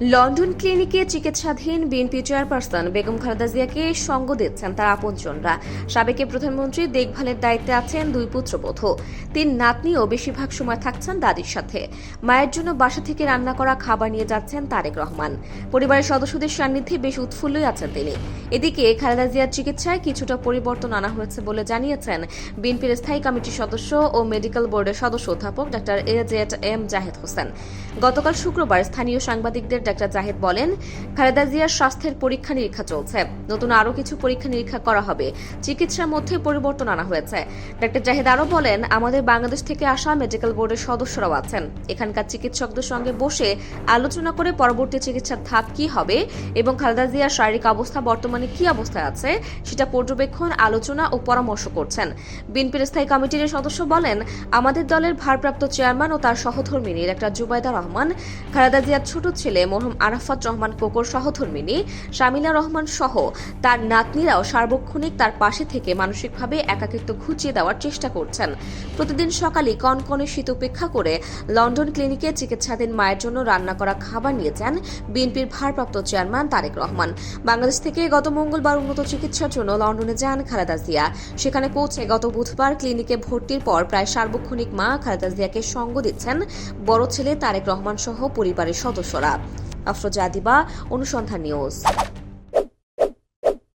London ক্লিনিকে চিকিৎসাধীন BNP chairperson Begum Khaleda জিয়াকে সঙ্গ দিচ্ছেন তার আপনজনরা। সাবেক প্রধানমন্ত্রী দেখভালের দায়িত্বে আছেন দুই পুত্রবধূ। তিন নাতনিও বেশিরভাগ সময় থাকছেন দাদির সাথে। মায়ের জন্য বাসা থেকে রান্না করা খাবার নিয়ে যাচ্ছেন তারেক রহমান। পরিবারের সদস্যদের সান্নিধ্যে বেশ উৎফুল্লই আছেন তিনি। এদিকে খালেদা জিয়ার চিকিৎসায় কিছুটা পরিবর্তন আনা হয়েছে বলে জানিয়েছেন বিএনপির স্থায়ী কমিটির সদস্য ও মেডিকেল বোর্ডের সদস্য অধ্যাপক doctor A M Zahed Hossain. গতকাল শুক্রবার স্থানীয় সাংবাদিকদের ডাক্তার জাহেদ বলেন, খালেদা জিয়ার স্বাস্থ্যের পরীক্ষা নিরীক্ষা চলছে। নতুন আরও কিছু পরীক্ষা নিরীক্ষা করা হবে। চিকিৎসার মধ্যে পরিবর্তন আনা হয়েছে। ডাক্তার জাহেদ আরও বলেন, আমাদের বাংলাদেশ থেকে আসা মেডিকেল বোর্ডের সদস্যরাও আছেন। এখানকার চিকিৎসকদের সঙ্গে বসে আলোচনা করে পরবর্তী চিকিৎসার ধাপ কি হবে এবং খালেদা জিয়ার শারীরিক অবস্থা বর্তমানে কি অবস্থায় আছে সেটা পর্যবেক্ষণ, আলোচনা ও পরামর্শ করছেন। বিএনপির স্থায়ী কমিটির সদস্য বলেন, আমাদের দলের ভারপ্রাপ্ত চেয়ারম্যান ও তার সহধর্মিনী ডাক্তার জুবাইদা রহমান, খালেদা জিয়ার ছোট ছেলে মরহুম আরাফাত রহমান কোকর সহধর্মিনী শামিলা রহমান সহ তার নাতনিরাও সার্বক্ষণিক তার পাশে থেকে মানসিকভাবে একাকিত্ব ঘুচিয়ে দেওয়ার চেষ্টা করছেন। প্রতিদিন সকালে কনকনে শীত উপেক্ষা করে লন্ডন ক্লিনিকে চিকিৎসাধীন মায়ের জন্য রান্না করা খাবার নিয়ে যান বিএনপির ভারপ্রাপ্ত চেয়ারম্যান তারেক রহমান। বাংলাদেশ থেকে গত মঙ্গলবার উন্নত চিকিৎসার জন্য লন্ডনে যান খালেদা জিয়া। সেখানে পৌঁছে গত বুধবার ক্লিনিকে ভর্তির পর প্রায় সার্বক্ষণিক মা খালেদা জিয়াকে সঙ্গ দিচ্ছেন বড় ছেলে তারেক রহমান সহ পরিবারের সদস্যরা। আফরোজা দিবা অনুসন্ধান নিউজ।